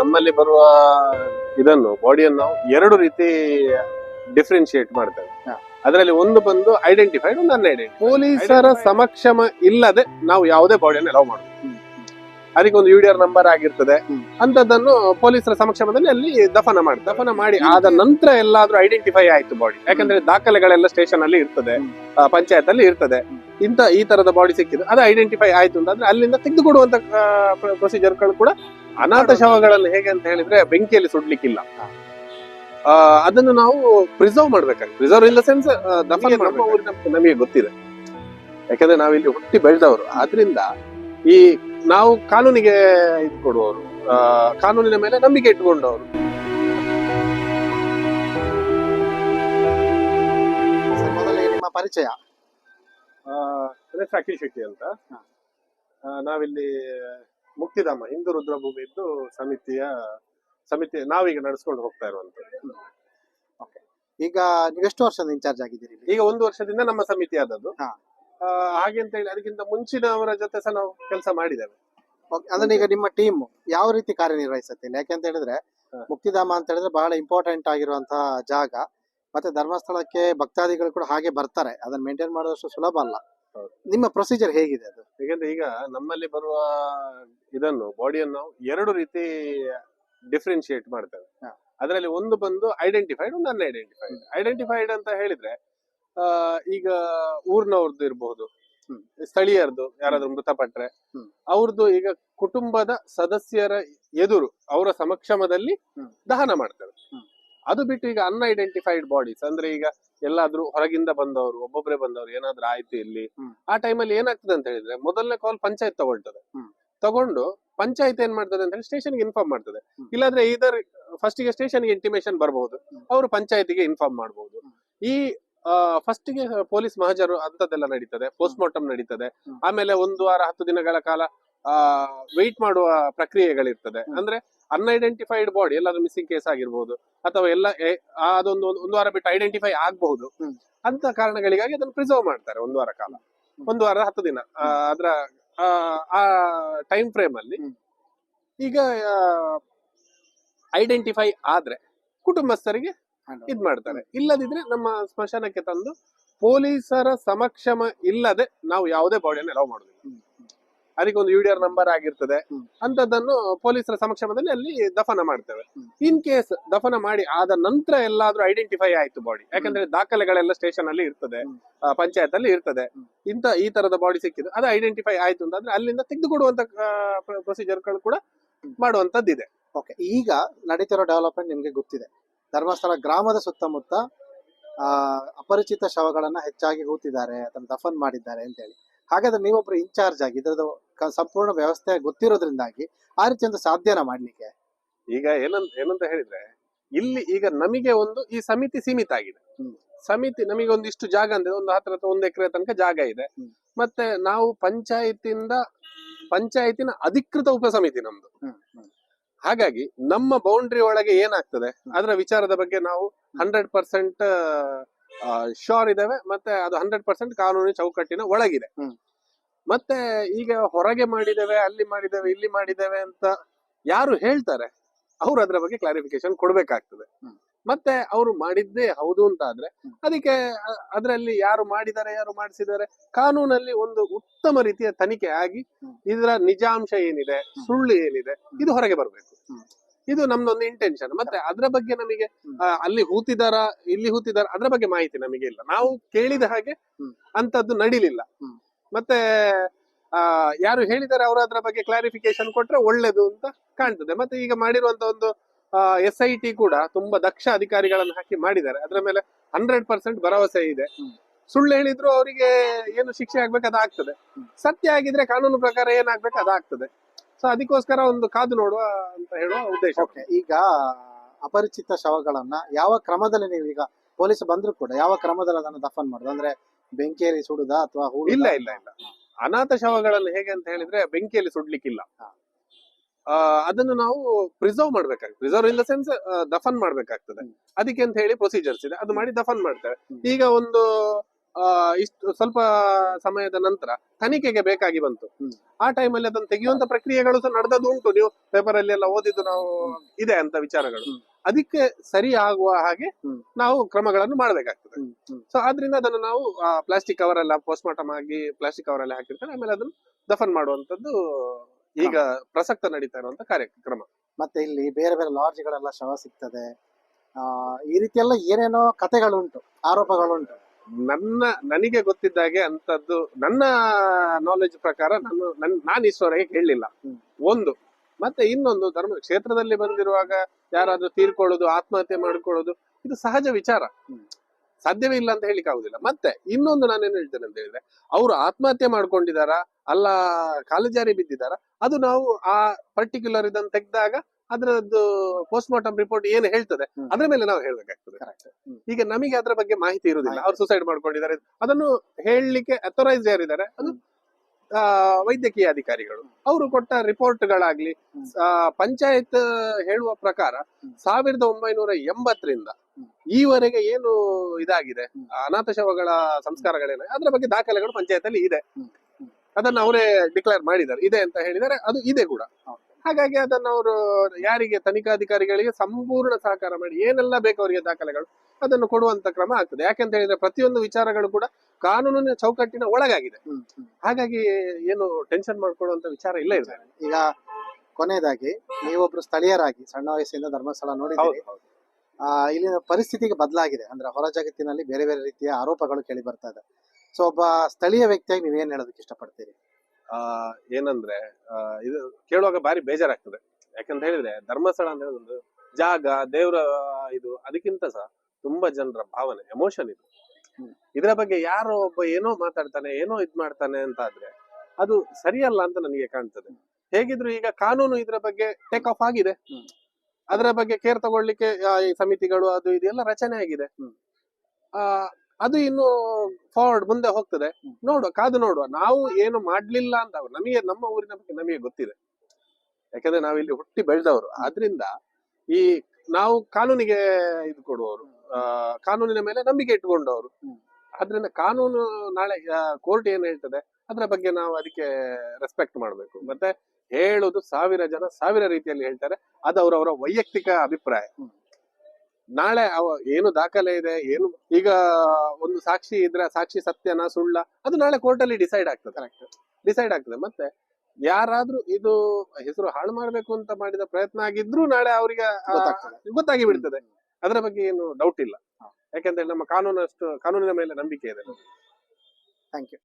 ನಮ್ಮಲ್ಲಿ ಬರುವ ಇದನ್ನು ಬಾಡಿಯನ್ನು ನಾವು ಎರಡು ರೀತಿ ಡಿಫ್ರೆನ್ಶಿಯೇಟ್ ಮಾಡ್ತೇವೆ. ಅದರಲ್ಲಿ ಒಂದು ಬಂದು ಐಡೆಂಟಿಫೈಡ್ ಒಂದು ಅನ್ಐಡೆಂಟಿಫೈಡ್ ಪೊಲೀಸರ ಸಮಕ್ಷಮ ಇಲ್ಲದೆ ನಾವು ಯಾವುದೇ ಬಾಡಿಯನ್ನು ಅಲೌ ಮಾಡುದು ಅದಕ್ಕೆ ಒಂದು ಯುಡಿಆರ್ ನಂಬರ್ ಆಗಿರ್ತದೆ. ಅಂತದನ್ನು ಪೊಲೀಸರ ಸಮಕ್ಷಮದಲ್ಲಿ ಅಲ್ಲಿ ದಫನ ಮಾಡಿ ದಫನ ಮಾಡಿ ಆದ ನಂತರ ಎಲ್ಲಾದ್ರೂ ಐಡೆಂಟಿಫೈ ಆಯ್ತು ಬಾಡಿ ಯಾಕಂದ್ರೆ ದಾಖಲೆಗಳೆಲ್ಲ ಸ್ಟೇಷನ್ ಅಲ್ಲಿ ಇರ್ತದೆ. ಪಂಚಾಯತ್ ಅಲ್ಲಿ ಇರ್ತದೆ. ಇಂತ ಈ ತರದ ಬಾಡಿ ಸಿಕ್ಕಿದೆ ಅದು ಐಡೆಂಟಿಫೈ ಆಯ್ತು ಅಂತಂದ್ರೆ ಅಲ್ಲಿಂದ ತೆಗೆದುಕೊಡುವಂತ ಪ್ರೊಸೀಜರ್ಗಳು ಕೂಡ ಅನಾಥ ಶವಗಳನ್ನು ಹೇಗೆ ಅಂತ ಹೇಳಿದ್ರೆ ಬೆಂಕಿಯಲ್ಲಿ ಸುಡ್ಲಿಕ್ಕಿಲ್ಲ. ಅದನ್ನು ನಾವು ಪ್ರಿಸರ್ವ್ ಮಾಡ್ಬೇಕಾಗ್ತದೆ. ಪ್ರಿಸರ್ವ್ ಇನ್ ದ ಸೆನ್ಸ್ ನಮಗೆ ಗೊತ್ತಿದೆ. ಯಾಕಂದ್ರೆ ನಾವಿಲ್ಲಿ ಹುಟ್ಟಿ ಬೆಳೆದವರು. ಆದ್ರಿಂದ ಈ ನಾವು ಕಾನೂನಿಗೆ ಇದು ಕೊಡುವವರು ಕಾನೂನಿನ ಮೇಲೆ ನಂಬಿಕೆ ಇಟ್ಟುಕೊಂಡವರು. ಮೊದಲಿಗೆ ನಿಮ್ಮ ಪರಿಚಯ. ಅದೇ ಅಖಿಲ್ ಶೆಟ್ಟಿ ಅಂತ. ನಾವಿಲ್ಲಿ ಮುಕ್ತಿಧಾಮ ಹಿಂದೂ ರುದ್ರಭೂಮಿ ಇದ್ದು ಸಮಿತಿಯ ಸಮಿತಿ ನಾವೀಗ ನಡೆಸ್ಕೊಂಡು ಹೋಗ್ತಾ ಇರುವಂತದ್ದು ಈಗ ನೀವು ಎಷ್ಟು ವರ್ಷದ ಇನ್ಚಾರ್ಜ್ ಆಗಿದ್ದೀರಿ ಇಲ್ಲಿ? ಈಗ ಒಂದು ವರ್ಷದಿಂದ ನಮ್ಮ ಸಮಿತಿ ಆದದ್ದು ಹಾ. ಆ, ಹಾಗೆ ಅಂತ ಹೇಳಿ ಅದಕ್ಕಿಂತ ಮುಂಚಿನವರ ಜೊತೆ ಸಹ ನಾವು ಕೆಲಸ ಮಾಡಿದ್ದೇವೆ Okay, ಅಂದ್ರೆ ಈಗ ನಿಮ್ಮ ಟೀಮ್ ಯಾವ ರೀತಿ ಕಾರ್ಯನಿರ್ವಹಿಸುತ್ತೆ ಇಲ್ಲಿ? ಯಾಕೆ ಅಂತ ಹೇಳಿದ್ರೆ ಹಾ. ಮುಕ್ತಿಧಾಮ ಅಂತ ಹೇಳಿದ್ರೆ ಬಹಳ ಇಂಪಾರ್ಟೆಂಟ್ ಆಗಿರುವಂತಹ ಜಾಗ ಮತ್ತೆ ಧರ್ಮಸ್ಥಳಕ್ಕೆ ಭಕ್ತಾದಿಗಳು ಕೂಡ ಹಾಗೆ ಬರ್ತಾರೆ ಅದನ್ನ ಮೇಂಟೈನ್ ಮಾಡೋದಷ್ಟು ಸುಲಭ ಅಲ್ಲ. ನಿಮ್ಮ ಪ್ರೊಸೀಜರ್ ಹೇಗಿದೆ ಅದು ಯಾಕಂದ್ರೆ ಈಗ ನಮ್ಮಲ್ಲಿ ಬರುವ ಇದನ್ನು ಬಾಡಿಯನ್ನು ನಾವು ಎರಡು ರೀತಿ ಡಿಫ್ರೆನ್ಶಿಯೇಟ್ ಮಾಡ್ತೇವೆ ಹಾ. ಅದರಲ್ಲಿ ಒಂದು ಬಂದು ಐಡೆಂಟಿಫೈಡ್ ಒಂದು ಅನ್ಐಡೆಂಟಿಫೈಡ್ ಐಡೆಂಟಿಫೈಡ್ ಅಂತ ಹೇಳಿದ್ರೆ ಆ, ಈಗ ಊರ್ನವ್ರದ್ದು ಇರಬಹುದು ಹ್ಮ್. ಸ್ಥಳೀಯರದು ಯಾರಾದ್ರೂ ಮೃತಪಟ್ರೆ ಹ್ಮ್. ಅವ್ರದ್ದು ಈಗ ಕುಟುಂಬದ ಸದಸ್ಯರ ಎದುರು ಅವರ ಸಮಕ್ಷಮದಲ್ಲಿ ಹ್ಮ್. ದಹನ ಮಾಡ್ತೇವೆ ಹ್ಮ್. ಅದು ಬಿಟ್ಟು ಈಗ ಅನ್ಐಡೆಂಟಿಫೈಡ್ ಬಾಡೀಸ್ ಅಂದ್ರೆ ಈಗ ಎಲ್ಲಾದ್ರೂ ಹೊರಗಿಂದ ಬಂದವರು ಒಬ್ಬೊಬ್ಬರೇ ಬಂದವರು ಏನಾದ್ರೂ ಆಯ್ತು ಇಲ್ಲಿ ಆ ಟೈಮಲ್ಲಿ ಏನಾಗ್ತದೆ ಅಂತ ಹೇಳಿದ್ರೆ ಮೊದಲನೇ ಕಾಲ್ ಪಂಚಾಯತ್ ತಗೊಳ್ತದೆ. ತಗೊಂಡು ಪಂಚಾಯತ್ ಏನ್ ಮಾಡ್ತದೆ ಅಂತ ಹೇಳಿ ಸ್ಟೇಷನ್ಗೆ ಇನ್ಫಾರ್ಮ್ ಮಾಡ್ತದೆ. ಇಲ್ಲಾದ್ರೆ ಇದರ್ ಫಸ್ಟ್ಗೆ ಸ್ಟೇಷನ್ಗೆ ಇಂಟಿಮೇಶನ್ ಬರಬಹುದು ಅವರು ಅವರು ಪಂಚಾಯತಿಗೆ ಇನ್ಫಾರ್ಮ್ ಮಾಡಬಹುದು ಈ ಫಸ್ಟ್ಗೆ ಪೊಲೀಸ್ ಮಹಜರು ಅಂತದೆಲ್ಲ ನಡೀತದೆ ಪೋಸ್ಟ್ ಮಾರ್ಟಮ್ ನಡೀತದೆ. ಆಮೇಲೆ ಒಂದು ವಾರ ಹತ್ತು ದಿನಗಳ ಕಾಲ ವೆಯ್ಟ್ ಮಾಡುವ ಪ್ರಕ್ರಿಯೆಗಳಿರ್ತದೆ. ಅಂದ್ರೆ ಅನ್ಐಡೆಂಟಿಫೈಡ್ ಬಾಡಿ ಎಲ್ಲಾದ್ರೂ ಮಿಸ್ಸಿಂಗ್ ಕೇಸ್ ಆಗಿರ್ಬೋದು ಅಥವಾ ಎಲ್ಲ ಅದೊಂದು ಒಂದು- ವಾರ ಬಿಟ್ಟು ಐಡೆಂಟಿಫೈ ಆಗಬಹುದು. ಅಂತ ಕಾರಣಗಳಿಗಾಗಿ ಅದನ್ನು ಪ್ರಿಸರ್ವ್ ಮಾಡ್ತಾರೆ ಒಂದು ವಾರ ಕಾಲ. ಒಂದು ವಾರ ಹತ್ತು ದಿನ ಅದರ ಆ, ಟೈಮ್ ಫ್ರೇಮ್ ಅಲ್ಲಿ ಈಗ ಐಡೆಂಟಿಫೈ ಆದ್ರೆ ಕುಟುಂಬಸ್ಥರಿಗೆ ಇದ್ ಮಾಡ್ತಾರೆ. ಇಲ್ಲದಿದ್ರೆ ನಮ್ಮ ಸ್ಮಶಾನಕ್ಕೆ ತಂದು ಪೊಲೀಸರ ಸಮಕ್ಷಮ ಇಲ್ಲದೆ ನಾವು ಯಾವುದೇ ಬಾಡಿಯನ್ನು ಅಲೌ ಮಾಡುದಿಲ್ಲ. ಅದಕ್ಕೆ ಒಂದು ಯುಡಿಆರ್ ನಂಬರ್ ಆಗಿರ್ತದೆ. ಅಂತದನ್ನು ಪೊಲೀಸರ ಸಮಕ್ಷಮದಲ್ಲಿ ಅಲ್ಲಿ ದಫನ ಮಾಡ್ತೇವೆ. ಇನ್ ಕೇಸ್ ದಫನ ಮಾಡಿ ಆದ ನಂತರ ಎಲ್ಲಾದ್ರೂ ಐಡೆಂಟಿಫೈ ಆಯ್ತು ಬಾಡಿ ಯಾಕಂದ್ರೆ ದಾಖಲೆಗಳೆಲ್ಲ ಸ್ಟೇಷನ್ ಅಲ್ಲಿ ಇರ್ತದೆ. ಪಂಚಾಯತ್ ಅಲ್ಲಿ ಇರ್ತದೆ. ಇಂತ ಈ ತರದ ಬಾಡಿ ಸಿಕ್ಕಿದೆ ಅದು ಐಡೆಂಟಿಫೈ ಆಯ್ತು ಅಂತಂದ್ರೆ ಅಲ್ಲಿಂದ ತೆಗೆದುಕೊಡುವಂತ ಪ್ರೊಸೀಜರ್ಗಳು ಕೂಡ ಮಾಡುವಂತದ್ದು ಮಾಡುವಂತದ್ದಿದೆ ಓಕೆ ಈಗ ನಡೀತಿರೋ ಡೆವಲಪ್ಮೆಂಟ್ ನಿಮ್ಗೆ ಗೊತ್ತಿದೆ. ಧರ್ಮಸ್ಥಳ ಗ್ರಾಮದ ಸುತ್ತಮುತ್ತ ಆ, ಅಪರಿಚಿತ ಶವಗಳನ್ನ ಹೆಚ್ಚಾಗಿ ಹೂತಿದ್ದಾರೆ ಅದನ್ನು ದಫನ್ ಮಾಡಿದ್ದಾರೆ ಅಂತ ಹೇಳಿ. ಹಾಗಾದ್ರೆ ನೀವೊಬ್ರು ಇನ್ಚಾರ್ಜ್ ಆಗಿ ಇದ್ರದ್ದು ಸಂಪೂರ್ಣ ವ್ಯವಸ್ಥೆ ಗೊತ್ತಿರೋದ್ರಿಂದಾಗಿ ಆ ರೀತಿ ಒಂದು ಸಾಧ್ಯನ ಮಾಡ್ಲಿಕ್ಕೆ. ಈಗ ಏನಂತ ಏನಂತ ಹೇಳಿದ್ರೆ ಇಲ್ಲಿ ಈಗ ನಮಗೆ ಒಂದು ಈ ಸಮಿತಿ ಸೀಮಿತ ಆಗಿದೆ. ಸಮಿತಿ ನಮಗೆ ಒಂದಿಷ್ಟು ಜಾಗ ಅಂದ್ರೆ ಒಂದು ಹತ್ರ ಅಥವಾ ಒಂದು ಎಕರೆ ತನಕ ಜಾಗ ಇದೆ. ಮತ್ತೆ ನಾವು ಪಂಚಾಯತಿಂದ ಪಂಚಾಯತಿನ ಅಧಿಕೃತ ಉಪಸಮಿತಿ ನಮ್ದು. ಹಾಗಾಗಿ ನಮ್ಮ ಬೌಂಡ್ರಿ ಒಳಗೆ ಏನಾಗ್ತದೆ ಅದರ ವಿಚಾರದ ಬಗ್ಗೆ ನಾವು ಹಂಡ್ರೆಡ್ ಪರ್ಸೆಂಟ್ ಶೋರ್ ಇದಾವೆ ಮತ್ತೆ ಅದು ಹಂಡ್ರೆಡ್ ಪರ್ಸೆಂಟ್ ಕಾನೂನು ಚೌಕಟ್ಟಿನ ಒಳಗಿದೆ. ಮತ್ತೆ ಈಗ ಹೊರಗೆ ಮಾಡಿದ್ದೇವೆ ಅಲ್ಲಿ ಮಾಡಿದ್ದೇವೆ ಇಲ್ಲಿ ಮಾಡಿದ್ದೇವೆ ಅಂತ ಯಾರು ಹೇಳ್ತಾರೆ ಅವ್ರು ಅದ್ರ ಬಗ್ಗೆ ಕ್ಲಾರಿಫಿಕೇಶನ್ ಕೊಡ್ಬೇಕಾಗ್ತದೆ ಮತ್ತೆ ಅವರು ಮಾಡಿದ್ದೇ ಹೌದು ಅಂತ ಆದ್ರೆ. ಅದಕ್ಕೆ ಅದರಲ್ಲಿ ಯಾರು ಮಾಡಿದ್ದಾರೆ ಯಾರು ಮಾಡಿಸಿದ್ದಾರೆ ಕಾನೂನಲ್ಲಿ ಒಂದು ಉತ್ತಮ ರೀತಿಯ ತನಿಖೆ ಆಗಿ. ಇದರ ನಿಜಾಂಶ ಏನಿದೆ ಸುಳ್ಳು ಏನಿದೆ ಇದು ಹೊರಗೆ ಬರಬೇಕು. ಇದು ನಮ್ದೊಂದು ಇಂಟೆನ್ಷನ್ ಮತ್ತೆ ಅದ್ರ ಬಗ್ಗೆ ನಮಗೆ ಅಲ್ಲಿ ಹೂತಿದಾರ ಇಲ್ಲಿ ಹೂತಿದಾರ ಅದ್ರ ಬಗ್ಗೆ ಮಾಹಿತಿ ನಮಗೆ ಇಲ್ಲ ನಾವು ಕೇಳಿದ ಹಾಗೆ. ಅಂತದ್ದು ನಡಿಲಿಲ್ಲ. ಮತ್ತೆ ಆ ಯಾರು ಹೇಳಿದ್ದಾರೆ ಅವರು ಅದರ ಬಗ್ಗೆ ಕ್ಲಾರಿಫಿಕೇಶನ್ ಕೊಟ್ರೆ ಒಳ್ಳೇದು ಅಂತ ಕಾಣ್ತದೆ. ಮತ್ತೆ ಈಗ ಮಾಡಿರುವಂತ ಒಂದು ಎಸ್ ಐ ಟಿ ಕೂಡ ತುಂಬಾ ದಕ್ಷ ಅಧಿಕಾರಿಗಳನ್ನು ಹಾಕಿ ಮಾಡಿದ್ದಾರೆ. ಅದರ ಮೇಲೆ ಹಂಡ್ರೆಡ್ ಪರ್ಸೆಂಟ್ ಭರವಸೆ ಇದೆ. ಸುಳ್ಳು ಹೇಳಿದ್ರು ಅವರಿಗೆ ಏನು ಶಿಕ್ಷೆ ಆಗ್ಬೇಕು ಅದಾಗ್ತದೆ. ಸತ್ಯ ಆಗಿದ್ರೆ ಕಾನೂನು ಪ್ರಕಾರ ಏನಾಗ್ಬೇಕು ಅದಾಗ್ತದೆ. ಸೊ ಅದಕ್ಕೋಸ್ಕರ ಒಂದು ಕಾದು ನೋಡುವ ಅಂತ ಹೇಳುವ ಉದ್ದೇಶ. ಓಕೆ ಈಗ ಅಪರಿಚಿತ ಶವಗಳನ್ನ ಯಾವ ಕ್ರಮದಲ್ಲಿ ನೀವು ಈಗ ಪೊಲೀಸ್ ಬಂದ್ರು ಕೂಡ ಯಾವ ಕ್ರಮದಲ್ಲಿ ಅದನ್ನು ದಫನ್ ಮಾಡುದು? ಅಂದ್ರೆ ಬೆಂಕಿಯಲ್ಲಿ ಸುಡುದಾ ಅಥವಾ? ಇಲ್ಲ ಇಲ್ಲ ಇಲ್ಲ. ಅನಾಥ ಶವಗಳನ್ನು ಹೇಗೆ ಅಂತ ಹೇಳಿದ್ರೆ ಬೆಂಕಿಯಲ್ಲಿ ಸುಡ್ಲಿಕ್ಕಿಲ್ಲ. ಆ, ಅದನ್ನು ನಾವು ಪ್ರಿಸರ್ವ್ ಮಾಡ್ಬೇಕಾಗ್ತದೆ. ಪ್ರಿಸರ್ವ್ ಇನ್ ದ ಸೆನ್ಸ್ ದಫನ್ ಮಾಡ್ಬೇಕಾಗ್ತದೆ. ಅದಕ್ಕೆ ಅಂತ ಹೇಳಿ ಪ್ರೊಸೀಜರ್ಸ್ ಇದೆ. ಅದು ಮಾಡಿ ದಫನ್ ಮಾಡ್ತಾರೆ. ಈಗ ಒಂದು ಇಷ್ಟು ಸ್ವಲ್ಪ ಸಮಯದ ನಂತರ ತನಿಖೆಗೆ ಬೇಕಾಗಿ ಬಂತು. ಆ ಟೈಮಲ್ಲಿ ಅದನ್ನು ತೆಗೆಯುವಂತ ಪ್ರಕ್ರಿಯೆಗಳು ಸಹ ನಡೆದದ್ದು ಉಂಟು ನೀವು ಪೇಪರ್ ಅಲ್ಲಿ ಎಲ್ಲ ಓದಿದ್ದು ನಾವು ಇದೆ ಅಂತ ವಿಚಾರಗಳು. ಅದಕ್ಕೆ ಸರಿ ಆಗುವ ಹಾಗೆ ನಾವು ಕ್ರಮಗಳನ್ನು ಮಾಡಬೇಕಾಗ್ತದೆ. ಸೊ ಆದ್ರಿಂದ ಅದನ್ನು ನಾವು ಪ್ಲಾಸ್ಟಿಕ್ ಕವರ್ ಎಲ್ಲ ಪೋಸ್ಟ್ ಮಾರ್ಟಮ್ ಆಗಿ ಪ್ಲಾಸ್ಟಿಕ್ ಕವರ್ ಅಲ್ಲಿ ಹಾಕಿರ್ತಾರೆ. ಆಮೇಲೆ ಅದನ್ನು ದಫನ್ ಮಾಡುವಂತದ್ದು ಈಗ ಪ್ರಸಕ್ತ ನಡೀತಾ ಇರುವಂತ ಕಾರ್ಯಕ್ರಮ. ಮತ್ತೆ ಇಲ್ಲಿ ಬೇರೆ ಬೇರೆ ಲಾಡ್ಜ್ಗಳೆಲ್ಲ ಶವ ಸಿಗ್ತದೆ. ಆ, ಈ ರೀತಿ ಎಲ್ಲ ಏನೇನೋ ಕಥೆಗಳುಂಟು ಆರೋಪಗಳುಂಟು. ನನ್ನ, ನನಗೆ ಗೊತ್ತಿದ್ದಾಗೆ ಅಂತದ್ದು, ನನ್ನ ನಾಲೆಜ್ ಪ್ರಕಾರ ನಾನು, ನನ್- ನಾನು ಇಷ್ಟವರೆಗೆ ಕೇಳಲಿಲ್ಲ. ಒಂದು ಮತ್ತೆ ಇನ್ನೊಂದು, ಧರ್ಮ, ಕ್ಷೇತ್ರದಲ್ಲಿ ಬಂದಿರುವಾಗ ಯಾರಾದ್ರೂ ತೀರ್ಕೊಳ್ಳೋದು, ಆತ್ಮಹತ್ಯೆ ಮಾಡ್ಕೊಳ್ಳೋದು, ಇದು ಸಹಜ ವಿಚಾರ. ಸಾಧ್ಯವೇ ಇಲ್ಲ ಅಂತ ಹೇಳಿಕ್ ಆಗುದಿಲ್ಲ ಮತ್ತೆ, ಇನ್ನೊಂದು ನಾನು ನಾನೇನು ಹೇಳ್ತೇನೆ ಅಂತ ಹೇಳಿದ್ರೆ, ಅವರು ಆತ್ಮಹತ್ಯೆ ಮಾಡ್ಕೊಂಡಿದಾರ ಅಲ್ಲ ಕಾಲುಜಾರಿ ಬಿದ್ದಿದಾರ ಅದು ನಾವು ಆ ಪರ್ಟಿಕ್ಯುಲರ್ ಇದನ್ನು ತೆಗೆದಾಗ ಅದರದ್ದು ಪೋಸ್ಟ್ ಮಾರ್ಟಮ್ ರಿಪೋರ್ಟ್ ಏನು ಹೇಳ್ತದೆ. ಅದ್ರ ಮೇಲೆ ನಾವು ಹೇಳ್ಬೇಕಾಗ್ತದೆ. ಈಗ ನಮಗೆ ಅದರ ಬಗ್ಗೆ ಮಾಹಿತಿ ಇರುವುದಿಲ್ಲ. ಅವ್ರು ಸುಸೈಡ್ ಮಾಡ್ಕೊಂಡಿದ್ದಾರೆ. ಅದನ್ನು ಹೇಳಲಿಕ್ಕೆ ಅಥರೈಸ್ ಯಾರಿದ್ದಾರೆ? ಅದು ವೈದ್ಯಕೀಯ ಅಧಿಕಾರಿಗಳು. ಅವರು ಕೊಟ್ಟ ರಿಪೋರ್ಟ್ಗಳಾಗ್ಲಿ. ಪಂಚಾಯತ್ ಹೇಳುವ ಪ್ರಕಾರ. ಸಾವಿರದ ಒಂಬೈನೂರ ಎಂಬತ್ತರಿಂದ ಈವರೆಗೆ ಏನು ಇದಾಗಿದೆ? ಅನಾಥ ಶವಗಳ ಸಂಸ್ಕಾರಗಳೇನ? ಅದರ ಬಗ್ಗೆ ದಾಖಲೆಗಳು ಪಂಚಾಯತ್ ಅಲ್ಲಿ ಇದೆ. ಅದನ್ನು ಅವರೇ ಡಿಕ್ಲೇರ್ ಮಾಡಿದ್ದಾರೆ. ಇದೆ ಅಂತ ಹೇಳಿದ್ದಾರೆ. ಅದು ಇದೆ ಕೂಡ. ಹಾಗಾಗಿ ಅದನ್ನ ಅವರು ಯಾರಿಗೆ ತನಿಖಾಧಿಕಾರಿಗಳಿಗೆ ಸಂಪೂರ್ಣ ಸಹಕಾರ ಮಾಡಿ ಏನೆಲ್ಲ ಬೇಕು ಅವರಿಗೆ ದಾಖಲೆಗಳು ಅದನ್ನು ಕೊಡುವಂತ ಕ್ರಮ ಆಗ್ತದೆ. ಯಾಕೆಂತ ಹೇಳಿದ್ರೆ ಪ್ರತಿಯೊಂದು ವಿಚಾರಗಳು ಕೂಡ ಕಾನೂನಿನ ಚೌಕಟ್ಟಿನ ಒಳಗಾಗಿದೆ. ಹಾಗಾಗಿ ಏನು ಟೆನ್ಷನ್ ಮಾಡ್ಕೊಳ್ಳುವಂತ ವಿಚಾರ ಇಲ್ಲ ಇದೆ ಈಗ ಕೊನೆಯದಾಗಿ ನೀವೊಬ್ರು ಸ್ಥಳೀಯರಾಗಿ ಸಣ್ಣ ವಯಸ್ಸಿಂದ ಧರ್ಮಸ್ಥಳ ನೋಡಿ ಆ, ಇಲ್ಲಿನ ಪರಿಸ್ಥಿತಿಗೆ ಬದಲಾಗಿದೆ. ಅಂದ್ರೆ ಹೊರ ಜಗತ್ತಿನಲ್ಲಿ ಬೇರೆ ಬೇರೆ ರೀತಿಯ ಆರೋಪಗಳು ಕೇಳಿ ಬರ್ತಾ ಇದೆ. ಸೊ ಒಬ್ಬ ಸ್ಥಳೀಯ ವ್ಯಕ್ತಿಯಾಗಿ ನೀವೇನ್ ಹೇಳೋದಕ್ಕೆ ಇಷ್ಟಪಡ್ತೀರಿ? ಏನಂದ್ರೆ ಆ, ಇದು ಕೇಳುವಾಗ ಭಾರಿ ಬೇಜಾರಾಗ್ತದೆ. ಯಾಕಂತ ಹೇಳಿದ್ರೆ ಧರ್ಮಸ್ಥಳ ಅಂತ ಹೇಳೋದೊಂದು ಜಾಗ ದೇವರ ಇದು ಅದಕ್ಕಿಂತ ಸಹ ತುಂಬಾ ಜನರ ಭಾವನೆ ಎಮೋಷನ್ ಇದು. ಇದರ ಬಗ್ಗೆ ಯಾರೋ ಒಬ್ಬ ಏನೋ ಮಾತಾಡ್ತಾನೆ ಏನೋ ಇದ್ ಮಾಡ್ತಾನೆ ಅಂತ ಆದ್ರೆ ಅದು ಸರಿಯಲ್ಲ ಅಂತ ನನಗೆ ಕಾಣ್ತದೆ. ಹೇಗಿದ್ರು ಈಗ ಕಾನೂನು ಇದರ ಬಗ್ಗೆ ಟೇಕ್ ಆಫ್ ಆಗಿದೆ. ಅದರ ಬಗ್ಗೆ ಕೇರ್ ತಗೊಳ್ಳಿಕ್ಕೆ ಈ ಸಮಿತಿಗಳು ಅದು ಇದೆಲ್ಲ ಎಲ್ಲ ರಚನೆ ಆಗಿದೆ. ಆ ಅದು ಇನ್ನು ಫಾರ್ವರ್ಡ್ ಮುಂದೆ ಹೋಗ್ತದೆ. ನೋಡುವ ಕಾದು ನೋಡುವ. ನಾವು ಏನು ಮಾಡ್ಲಿಲ್ಲ ಅಂತ ನಮಗೆ ನಮ್ಮ ಊರಿನ ಬಗ್ಗೆ ನಮಗೆ ಗೊತ್ತಿದೆ. ಯಾಕಂದ್ರೆ ನಾವು ಇಲ್ಲಿ ಹುಟ್ಟಿ ಬೆಳೆದವರು. ಆದ್ರಿಂದ ಈ ನಾವು ಕಾನೂನಿಗೆ ಇದು ಕೊಡುವವರು. ಕಾನೂನಿನ ಮೇಲೆ ನಂಬಿಕೆ ಇಟ್ಟುಕೊಂಡವರು. ಹ್ಮ್. ಆದ್ರಿಂದ ಕಾನೂನು ನಾಳೆ ಕೋರ್ಟ್ ಏನ್ ಹೇಳ್ತದೆ ಅದರ ಬಗ್ಗೆ ನಾವು ಅದಕ್ಕೆ ರೆಸ್ಪೆಕ್ಟ್ ಮಾಡಬೇಕು. ಮತ್ತೆ ಹೇಳುದು ಸಾವಿರ ಜನ ಸಾವಿರ ರೀತಿಯಲ್ಲಿ ಹೇಳ್ತಾರೆ. ಅದು ಅವರವರ ವೈಯಕ್ತಿಕ ಅಭಿಪ್ರಾಯ. ನಾಳೆ ಅವ ಏನು ದಾಖಲೆ ಇದೆ ಏನು ಈಗ ಒಂದು ಸಾಕ್ಷಿ ಇದ್ರೆ ಸಾಕ್ಷಿ ಸತ್ಯನ ಸುಳ್ಳ ಅದು ನಾಳೆ ಕೋರ್ಟಲ್ಲಿ ಡಿಸೈಡ್ ಆಗ್ತದೆ. ಕರೆಕ್ಟ್ ಡಿಸೈಡ್ ಆಗ್ತದೆ. ಮತ್ತೆ ಯಾರಾದ್ರೂ ಇದು ಹೆಸರು ಹಾಳು ಮಾಡ್ಬೇಕು ಅಂತ ಮಾಡಿದ ಪ್ರಯತ್ನ ಆಗಿದ್ರು ನಾಳೆ ಅವರಿಗೆ ಗೊತ್ತಾಗ್ತದೆ. ಗೊತ್ತಾಗಿ ಬಿಡ್ತದೆ. ಅದರ ಬಗ್ಗೆ ಏನು ಡೌಟ್ ಇಲ್ಲ. ಯಾಕೆಂದ್ರೆ ಯಾಕಂದ್ರೆ ನಮ್ಮ ಕಾನೂನು ಅಷ್ಟು ಕಾನೂನಿನ ಮೇಲೆ ನಂಬಿಕೆ ಇದೆ. Thank you